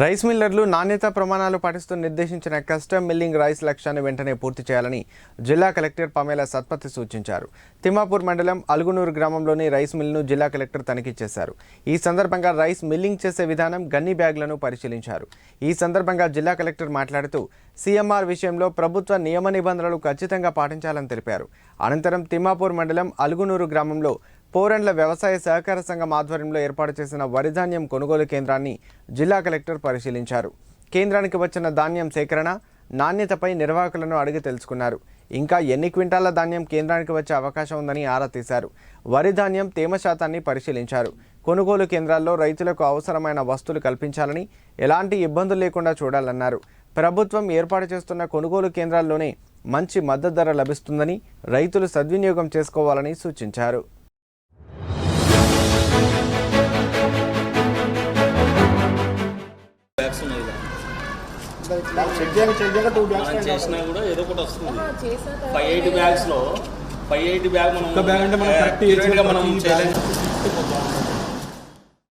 Rice మిల్లర్లు నాణ్యత ప్రమాణాలు పాటిస్తూ నిర్దేశించిన కస్టమ్ మిల్లింగ్ రైస్ లక్ష్యాన్ని వెంటనే పూర్తి చేయాలని జిల్లా కలెక్టర్ పమేల సత్పతి సూచించారు. తిమ్మాపూర్ మండలం అలుగునూరు గ్రామంలోని రైస్ మిల్ను జిల్లా కలెక్టర్ తనిఖీ చేశారు. ఈ సందర్భంగా రైస్ మిల్లింగ్ చేసే విధానం గన్ని బ్యాగ్లను పరిశీలించారు. ఈ సందర్భంగా జిల్లా కలెక్టర్ మాట్లాడుతూ సీఎంఆర్ విషయంలో ప్రభుత్వ నియమ నిబంధనలు ఖచ్చితంగా పాటించాలని తెలిపారు. అనంతరం తిమ్మాపూర్ మండలం అలుగునూరు గ్రామంలో పోరెండ్ల వ్యవసాయ సహకార సంఘం ఆధ్వర్యంలో ఏర్పాటు చేసిన వరి ధాన్యం కొనుగోలు కేంద్రాన్ని జిల్లా కలెక్టర్ పరిశీలించారు. కేంద్రానికి వచ్చిన ధాన్యం సేకరణ నాణ్యతపై నిర్వాహకులను అడిగి తెలుసుకున్నారు. ఇంకా ఎన్ని క్వింటాల ధాన్యం కేంద్రానికి వచ్చే అవకాశం ఉందని ఆరా తీశారు. వరి ధాన్యం తేమ శాతాన్ని పరిశీలించారు. కొనుగోలు కేంద్రాల్లో రైతులకు అవసరమైన వస్తువులు కల్పించాలని ఎలాంటి ఇబ్బందులు లేకుండా చూడాలన్నారు. ప్రభుత్వం ఏర్పాటు చేస్తున్న కొనుగోలు కేంద్రాల్లోనే మంచి మద్దతు ధర లభిస్తుందని రైతులు సద్వినియోగం చేసుకోవాలని సూచించారు. బ్యాగ్స్ ఉన్నాయి మనం చేసినా కూడా ఏదో ఒకటి వస్తుంది. ఫైవ్ ఎయిట్ బ్యాగ్స్లో ఫైవ్ ఎయిట్ బ్యాగ్ మనం బ్యాగ్ అంటే మనం మనం ఈ చేయలేం బ్యాగ్